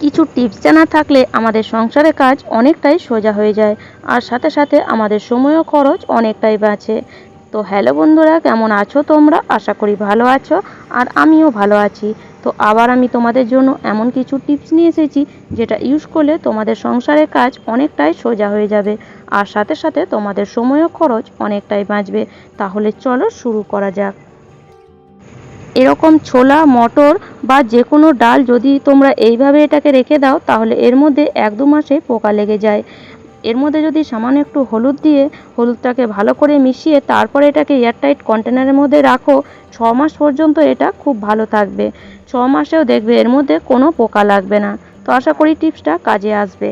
কিছু টিপস জানা থাকলে আমাদের সংসারের কাজ অনেকটাই সোজা হয়ে যায়, আর সাথে সাথে আমাদের সময়ও খরচ অনেকটাই বাঁচে। তো হ্যালো বন্ধুরা, কেমন আছো তোমরা? আশা করি ভালো আছো, আর আমিও ভালো আছি। তো আবার আমি তোমাদের জন্য এমন কিছু টিপস নিয়ে এসেছি, যেটা ইউজ করলে তোমাদের সংসারের কাজ অনেকটাই সোজা হয়ে যাবে, আর সাথে সাথে তোমাদের সময়ও খরচ অনেকটাই বাঁচবে। তাহলে চলো শুরু করা যাক। এরকম ছোলা, মটর বা যে কোনো ডাল যদি তোমরা এইভাবে এটাকে রেখে দাও, তাহলে এর মধ্যে এক দু মাসে পোকা লেগে যায়। এর মধ্যে যদি সামান্য একটু হলুদ দিয়ে হলুদটাকে ভালো করে মিশিয়ে তারপরে এটাকে এয়ারটাইট কন্টেনারের মধ্যে রাখো, ছ মাস পর্যন্ত এটা খুব ভালো থাকবে। ছ মাসেও দেখবে এর মধ্যে কোনো পোকা লাগবে না। তো আশা করি টিপসটা কাজে আসবে।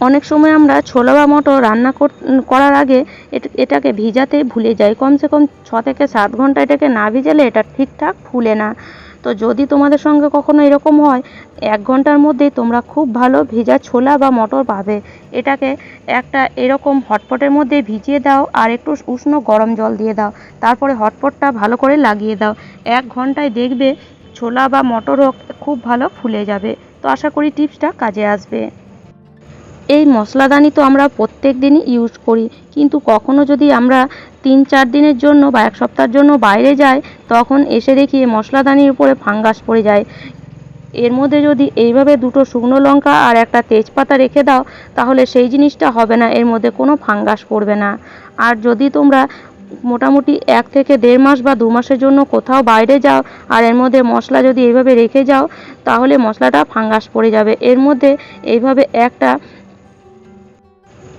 অনেক সময় আমরা ছোলা বা মটর রান্না কর- করার আগে এটাকে ভিজাতে ভুলে যাই। কমসে কম ছ থেকে সাত ঘণ্টা এটাকে না ভিজালে এটা ঠিকঠাক ফুলে না। তো যদি তোমাদের সঙ্গে কখনো এরকম হয়, এক ঘণ্টার মধ্যেই তোমরা খুব ভালো ভেজা ছোলা বা মটর পাবে। এটাকে একটা এরকম হটপটের মধ্যে ভিজিয়ে দাও আর একটু উষ্ণ গরম জল দিয়ে দাও। তারপরে হটপটটা ভালো করে লাগিয়ে দাও। এক ঘন্টায় দেখবে ছোলা বা মটরও খুব ভালো ফুলে যাবে। তো আশা করি টিপসটা কাজে আসবে। এই মশলাদানি তো আমরা প্রত্যেক দিনই ইউজ করি। কিন্তু কখনো যদি আমরা তিন চার দিনের জন্য বা এক সপ্তাহের জন্য বাইরে যাই, তখন এসে দেখি মশলাদানির উপরে ফাঙ্গাস পড়ে যায়। এর মধ্যে যদি এইভাবে দুটো শুকনো লঙ্কা আর একটা তেজপাতা রেখে দাও, তাহলে সেই জিনিসটা হবে না, এর মধ্যে কোনো ফাঙ্গাস পড়বে না। আর যদি তোমরা মোটামুটি এক থেকে দেড় মাস বা দু মাসের জন্য কোথাও বাইরে যাও আর এর মধ্যে মশলা যদি এইভাবে রেখে যাও, তাহলে মশলাটা ফাঙ্গাস পড়ে যাবে। এর মধ্যে এইভাবে একটা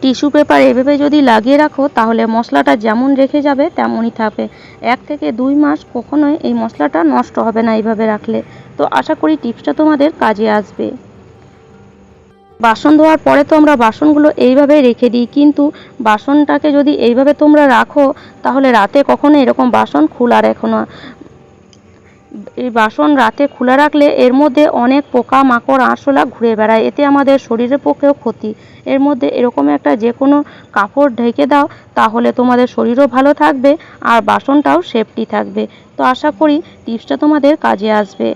টিস্যু পেপার এভাবে যদি লাগিয়ে রাখো, তাহলে মশলাটা যেমন রেখে যাবে, তেমনই থাকবে। এক থেকে দুই মাস কখনোই এই মশলাটা নষ্ট হবে না এইভাবে রাখলে। তো আশা করি টিপসটা তোমাদের কাজে আসবে। বাসন ধোয়ার পরে তো আমরা বাসনগুলো এইভাবে রেখে দিই, কিন্তু বাসনটাকে যদি এইভাবে তোমরা রাখো, তাহলে রাতে কখনো এরকম বাসন খোলা রেখো না। এই বাসন রাতে খোলা রাখলে এর মধ্যে অনেক পোকা মাকড় আরশোলা ঘুরে বেড়ায়। এতে আমাদের শরীরের পক্ষেও ক্ষতি। এর মধ্যে এরকম একটা যে কোনো কাপড় ঢেকে দাও, তাহলে তোমাদের শরীরও ভালো থাকবে আর বাসনটাও সেফটি থাকবে। তো আশা করি টিপসটা তোমাদের কাজে আসবে।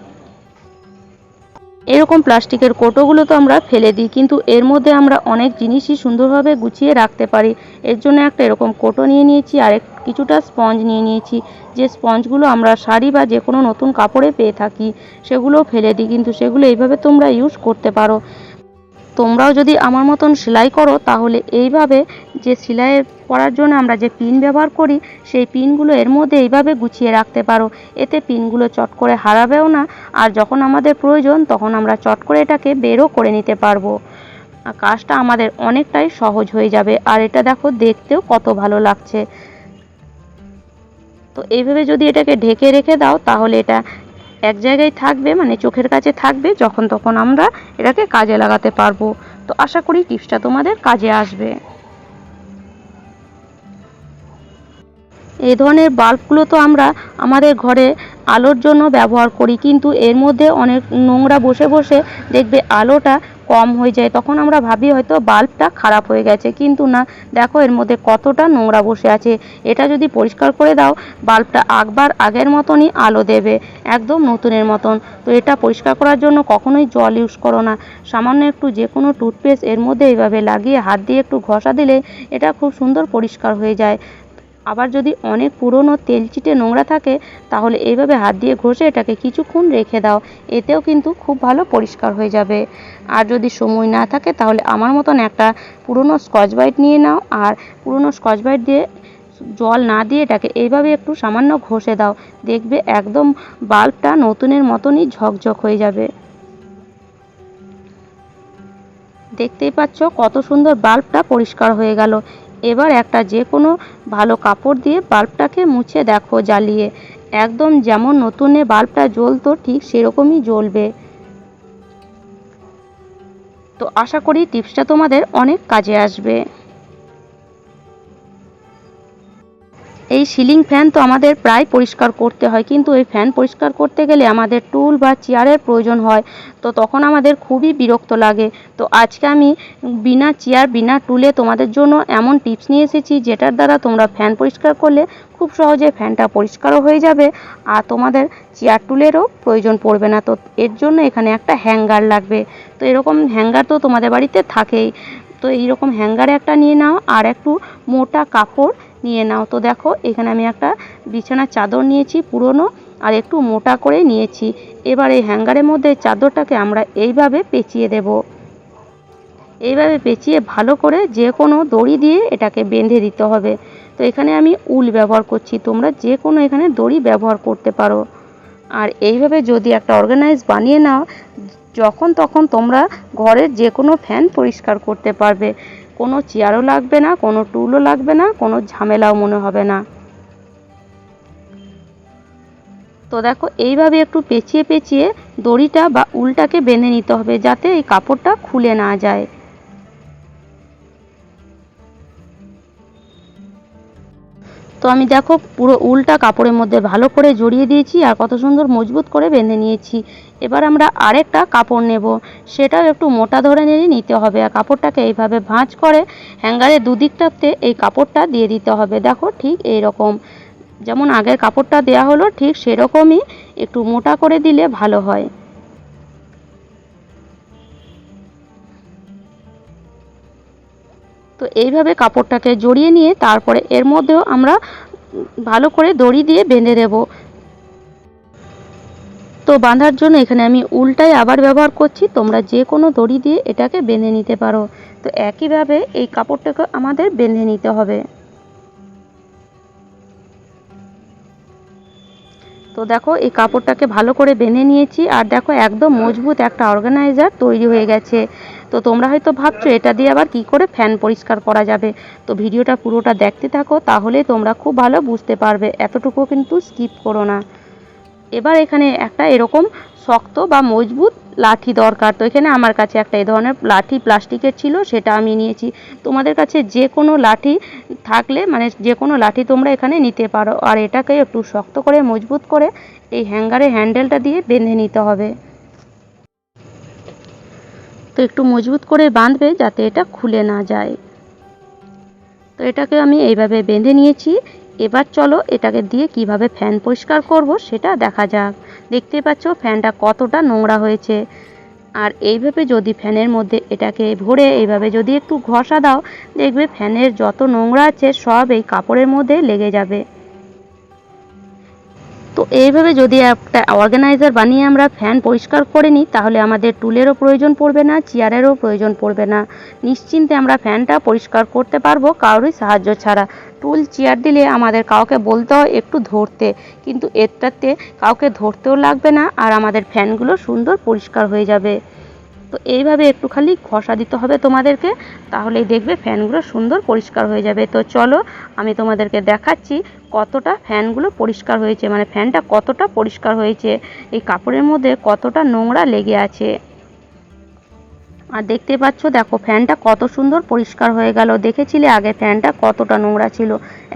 এরকম প্লাস্টিকের কোটোগুলো তো আমরা ফেলে দিই, কিন্তু এর মধ্যে আমরা অনেক জিনিসই সুন্দরভাবে গুছিয়ে রাখতে পারি। এর জন্য একটা এরকম কোটো নিয়ে নিয়েছি, আর কিছুটা স্পঞ্জ নিয়ে নিয়েছি। যে স্পঞ্জগুলো আমরা শাড়ি বা যে কোনো নতুন কাপড়ে পেয়ে থাকি, সেগুলোও ফেলে দিই, কিন্তু সেগুলো এইভাবে তোমরা ইউজ করতে পারো। তোমরাও যদি আমার মতন সেলাই করো, তাহলে এইভাবে যে সেলাই করার জন্য আমরা যে পিন ব্যবহার করি, সেই পিনগুলো এর মধ্যে এইভাবে গুছিয়ে রাখতে পারো। এতে পিনগুলো চট করে হারাবেও না, আর যখন আমাদের প্রয়োজন তখন আমরা চট করে এটাকে বেরও করে নিতে পারব। কাজটা আমাদের অনেকটাই সহজ হয়ে যাবে, আর এটা দেখো দেখতেও কত ভালো লাগছে। তো এইভাবে যদি এটাকে ঢেকে রেখে দাও, তাহলে এটা এক জায়গায় থাকবে মানে চোখের কাছে থাকবে, যখন তখন আমরা এটাকে কাজে লাগাতে পারব। তো আশা করি টিপসটা তোমাদের কাজে আসবে। এই ধরনের বাল্বগুলো তো আমরা আমাদের ঘরে আলোর জন্য ব্যবহার করি, কিন্তু এর মধ্যে অনেক নোংরা বসে বসে দেখবে আলোটা কম হয়ে যায়। তখন আমরা ভাবি হয়তো বাল্বটা খারাপ হয়ে গেছে, কিন্তু না, দেখো এর মধ্যে কতটা নোংরা বসে আছে। এটা যদি পরিষ্কার করে দাও, বাল্বটা একবার আগের মতনই আলো দেবে, একদম নতুনের মতন। তো এটা পরিষ্কার করার জন্য কখনোই জল ইউজ করো না। সামান্য একটু যে কোনো টুথপেস্ট এর মধ্যে এইভাবে লাগিয়ে হাত দিয়ে একটু ঘষা দিলে এটা খুব সুন্দর পরিষ্কার হয়ে যায়। আবার যদি অনেক পুরনো তেলচিটে নোংরা থাকে, তাহলে এইভাবে হাত দিয়ে ঘষে এটাকে কিছুক্ষণ রেখে দাও। এতেও কিন্তু খুব ভালো পরিষ্কার হয়ে যাবে। আর যদি সময় না থাকে, তাহলে আমার মতন একটা পুরনো স্কচ ব্রাইট নিয়ে নাও। আর পুরনো স্কচ ব্রাইট দিয়ে জল না দিয়ে এটাকে এইভাবে একটু সামান্য ঘষে দাও। দেখবে একদম বাল্বটা নতুনের মতনই ঝকঝক হয়ে যাবে। দেখতেই পাচ্ছ কত সুন্দর বাল্বটা পরিষ্কার হয়ে গেল। এবার একটা যে কোনো ভালো কাপড় দিয়ে বাল্বটাকে মুছে দেখো জ্বালিয়ে। একদম যেমন নতুনে বাল্বটা জ্বলতো, ঠিক সেরকমই জ্বলবে। তো আশা করি টিপসটা তোমাদের অনেক কাজে আসবে। সিলিং ফ্যান তো আমাদের প্রায় পরিষ্কার করতে হয়, কিন্তু এই ফ্যান পরিষ্কার করতে গেলে আমাদের টুল বা চেয়ারের প্রয়োজন হয়। তো তখন আমাদের খুবই বিরক্ত লাগে। তো আজকে আমি বিনা চেয়ার, বিনা টুলে তোমাদের জন্য এমন টিপস নিয়ে এসেছি, যেটার দ্বারা তোমরা ফ্যান পরিষ্কার করলে খুব সহজে ফ্যানটা পরিষ্কারও হয়ে যাবে আর তোমাদের চেয়ার টুলেরও প্রয়োজন পড়বে না। তো এর জন্য এখানে একটা হ্যাঙ্গার লাগবে। তো এরকম হ্যাঙ্গার তো তোমাদের বাড়িতে থাকেই। তো এইরকম হ্যাঙ্গারে একটা নিয়ে নাও আর একটু মোটা কাপড় নিয়ে নাও। তো দেখো, এখানে আমি একটা বিছানার চাদর নিয়েছি, পুরনো, আর একটু মোটা করে নিয়েছি। এবার এই হ্যাঙ্গারের মধ্যে চাদরটাকে আমরা এইভাবে পেঁচিয়ে দেব। এইভাবে পেঁচিয়ে ভালো করে যে কোনো দড়ি দিয়ে এটাকে বেঁধে দিতে হবে। তো এখানে আমি উল ব্যবহার করছি, তোমরা যে কোনো এখানে দড়ি ব্যবহার করতে পারো। আর এইভাবে যদি একটা অর্গানাইজ বানিয়ে নাও, যখন তখন তোমরা ঘরের যে কোনো ফ্যান পরিষ্কার করতে পারবে। কোনো চেয়ারও লাগবে না, কোনো টুলও লাগবে না, কোনো ঝামেলাও মনে হবে না। তো দেখো, এইভাবে একটু পেঁচিয়ে পেঁচিয়ে দড়িটা বা উলটাকে বেঁধে নিতে হবে যাতে এই কাপড়টা খুলে না যায়। তো আমি দেখো পুরো উলটা কাপড়ের মধ্যে ভালো করে জড়িয়ে দিয়েছি আর কত সুন্দর মজবুত করে বেঁধে নিয়েছি। এবার আমরা আরেকটা কাপড় নেব। সেটাও একটু মোটা ধরে নিয়ে নিতে হবে আর কাপড়টাকে এইভাবে ভাঁজ করে হ্যাঙ্গারের দুদিকটাতে এই কাপড়টা দিয়ে দিতে হবে। দেখো ঠিক এই রকম যেমন আগের কাপড়টা দেয়া হলো ঠিক সেরকমই একটু মোটা করে দিলে ভালো হয়। তো এইভাবে কাপড়টাকে জড়িয়ে নিয়ে তারপরে এর মধ্যেও আমরা ভালো করে দড়ি দিয়ে বেঁধে দেব তো বাঁধার জন্য এখানে আমি উল্টাই আবার ব্যবহার করছি। তোমরা যে কোনো দড়ি দিয়ে এটাকে বেঁধে নিতে পারো। তো একইভাবে এই কাপড়টাকে আমাদের বেঁধে নিতে হবে। তো দেখো, এই কাপড়টাকে ভালো করে বেঁধে নিয়েছি। আর দেখো, একদম মজবুত একটা অর্গানাইজার তৈরি হয়ে গেছে। তো তোমরা হয়তো ভাবছ, এটা দিয়ে আবার কি করে ফ্যান পরিষ্কার করা যাবে? তো ভিডিওটা পুরোটা দেখতে থাকো, তাহলে তোমরা খুব ভালো বুঝতে পারবে। এতটুকু কিন্তু স্কিপ করো না। এবার এখানে একটা এরকম শক্ত বা মজবুত লাঠি দরকার। তো এখানে আমার কাছে একটা এই ধরনের লাঠি প্লাস্টিকের ছিল, সেটা আমি নিয়েছি। তোমাদের কাছে যে কোনো লাঠি থাকলে মানে যে কোনো লাঠি তোমরা এখানে নিতে পারো। আর এটাকে একটু শক্ত করে, মজবুত করে এই হ্যাঙ্গারে হ্যান্ডেলটা দিয়ে বেঁধে নিতে হবে। তো একটু মজবুত করে বাঁধবে যাতে এটা খুলে না যায়। তো এটাকে আমি এইভাবে বেঁধে নিয়েছি। এবার চলো এটাকে দিয়ে কীভাবে ফ্যান পরিষ্কার করব সেটা দেখা যাক। দেখতে পাচ্ছ ফ্যানটা কতটা নোংরা হয়েছে। আর এইভাবে যদি ফ্যানের মধ্যে এটাকে ভরে এইভাবে যদি একটু ঘষা দাও, দেখবে ফ্যানের যত নোংরা আছে সব এই কাপড়ের মধ্যে লেগে যাবে। তো এইভাবে যদি একটা অর্গানাইজার বানিয়ে আমরা ফ্যান পরিষ্কার করে নিই, তাহলে আমাদের টুলেরও প্রয়োজন পড়বে না চেয়ারেরও প্রয়োজন পড়বে না। নিশ্চিন্তে আমরা ফ্যানটা পরিষ্কার করতে পারব, কারোরই সাহায্য ছাড়া। টুল চেয়ার দিলে আমাদের কাউকে বলতে হয় একটু ধরতে, কিন্তু এটাতে কাউকে ধরতেও লাগবে না আর আমাদের ফ্যানগুলো সুন্দর পরিষ্কার হয়ে যাবে। তো এইভাবে একটু খালি ঘষা দিতে হবে তোমাদেরকে, তাহলেই দেখবে ফ্যানগুলো সুন্দর পরিষ্কার হয়ে যাবে। তো চলো, আমি তোমাদেরকে দেখাচ্ছি কতটা ফ্যানগুলো পরিষ্কার হয়েছে মানে ফ্যানটা কতটা পরিষ্কার হয়েছে, এই কাপড়ের মধ্যে কতটা নোংরা লেগে আছে। আর দেখতে পাচ্ছ, দেখো, ফ্যানটা কত সুন্দর পরিষ্কার হয়ে গেল। দেখেছিলে আগে ফ্যানটা কতটা নোংরা ছিল,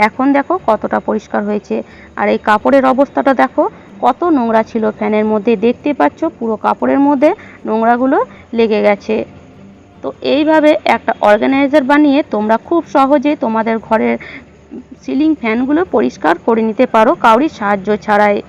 এখন দেখো কতটা পরিষ্কার হয়েছে। আর এই কাপড়ের অবস্থাটা দেখো, কত নোংরা ছিল ফ্যানের মধ্যে। দেখতে পাচ্ছ, পুরো কাপড়ের মধ্যে নোংরাগুলো লেগে গেছে। তো এইভাবে একটা অর্গানাইজার বানিয়ে তোমরা খুব সহজে তোমাদের ঘরের সিলিং ফ্যানগুলো পরিষ্কার করে নিতে পারো কাউরির সাহায্য ছাড়াই।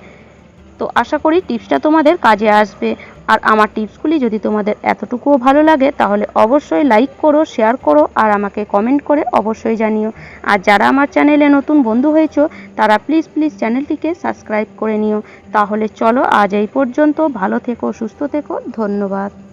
তো আশা করি টিপসটা তোমাদের কাজে আসবে। আর আমার টিপসগুলি যদি তোমাদের এতটুকুও ভালো লাগে, তাহলে অবশ্যই লাইক করো, শেয়ার করো, আর আমাকে কমেন্ট করে অবশ্যই জানিও। আর যারা আমার চ্যানেলে নতুন বন্ধু হয়েছো, তারা প্লিজ প্লিজ চ্যানেলটিকে সাবস্ক্রাইব করে নিও। তাহলে চলো আজ এই পর্যন্ত, ভালো থেকো, সুস্থ থেকো, ধন্যবাদ।